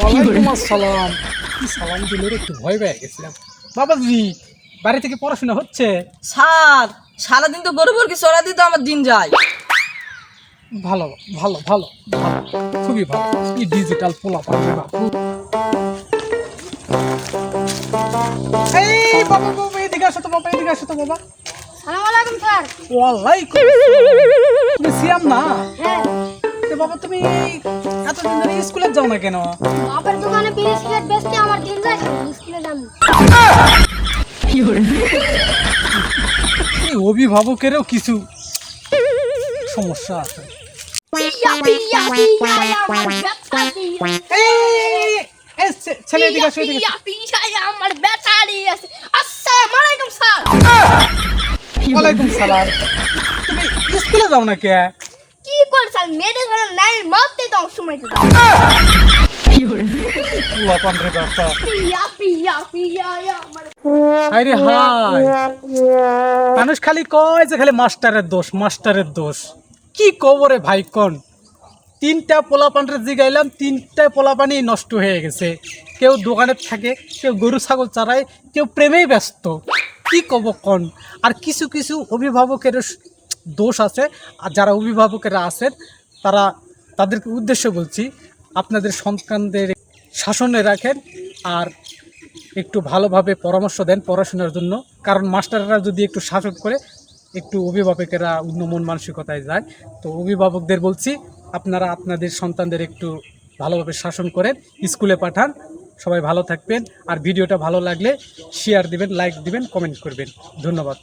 ওয়ালাইকুম আসসালাম। সালাম দিলে একটু ভয় পেয়ে গেছিলাম। বাবাজি বাড়ি থেকে পড়াশোনা হচ্ছে? স্যার সারাদিন তো গরু মুরগি চড়া দিতে আমার দিন যায়। ভালো ভালো ভালো ভালো খুবই ভালো। এই ডিজিটাল পোলা পাবে এই বাবা বাবা এদিকে আসো তো বাবা এদিকে আসো তো বাবা। সালাম আলাইকুম স্যার। ওয়ালাইকুম তুমি সিয়াম না? হ্যাঁ। বাবা তুমি এতদিন ধরে স্কুলে যাও না কেন? বাপের দোকানে বিড়ি সিগারেট বেচতে আমার দিন যায় স্কুলে যাব এই অভিভাবকেরও কিছু সমস্যা আছে। ছেলে এদিকে আসো এদিকে আমার ব্যাটারি আছে। আসসালামু আলাইকুম স্যার। ওয়ালাইকুম সালাম। তুমি স্কুলে যাও না কে? কি করছেন মেয়েদের ঘরে নাই দাও সময় তো দাও আরে হাই। মানুষ খালি কয় যে খালি মাস্টারের দোষ মাস্টারের দোষ। কি কবরে ভাই কোন? তিনটা পোলা পান্ডরে জিগাইলাম তিনটা পোলা পানি নষ্ট হয়ে গেছে। কেউ দোকানে থাকে, কেউ গরু, ছাগল চারায়, কেউ প্রেমেই ব্যস্ত। কি কব কোন? আর কিছু কিছু অভিভাবকের দোষ আছে। আর যারা অভিভাবকেরা আছেন, তারা তাদেরকে উদ্দেশ্য বলছি, আপনাদের সন্তানদের শাসনে রাখেন আর একটু ভালোভাবে পরামর্শ দেন পড়াশোনার জন্য। কারণ মাস্টাররা যদি একটু শাসন করে, একটু অভিভাবকেরা অন্য মন মানসিকতায় যায়। তো অভিভাবকদের বলছি, আপনারা আপনাদের সন্তানদের একটু ভালোভাবে শাসন করেন, স্কুলে পাঠান। সবাই ভালো থাকবেন। আর ভিডিওটা ভালো লাগলে শেয়ার দিবেন লাইক দিবেন কমেন্ট করবেন। ধন্যবাদ।